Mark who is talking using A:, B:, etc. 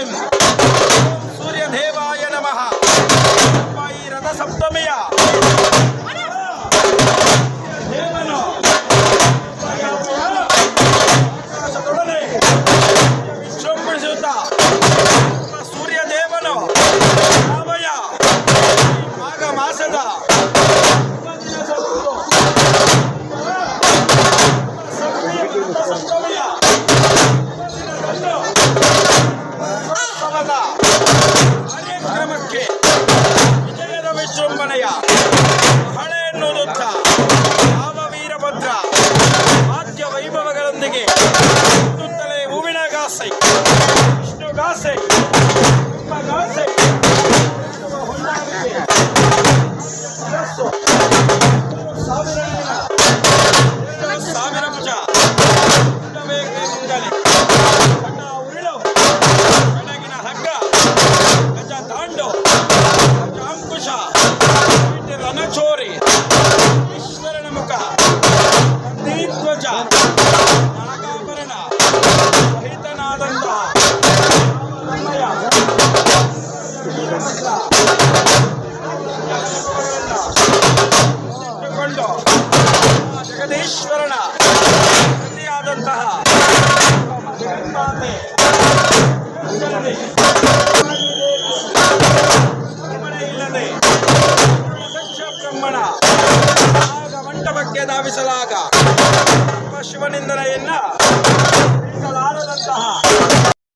A: Amen. ವಿಜೃಂಭಣೆಯ ಹಳೆ ಎನ್ನುವುದುತ್ತ ರಾಮ ವೀರಭದ್ರ ಆದ್ಯ ವೈಭವಗಳೊಂದಿಗೆ ಸುತ್ತಲೇ ಹೂವಿನ ಗಾಸೆ ವಿಷ್ಣು ಗಾಸೆ ಗಾಸೈ ರಣಚೋರಿ ಈಶ್ವರನ ಮುಖ ಧ್ವಜ ನಾಗಾಭರಣ ಸಹಿತನಾದಂತಹ ರಾಮಯ್ಯ, ಇಟ್ಟುಕೊಂಡು ಆ ಜಗದೀಶ್ವರನ ಪ್ರತಿಯಾದಂತಹ ಜಗನ್ಮಾತೆ ಧಾವಿಸಲಾಗ ಶಿವನಿಂದನೆಯನ್ನ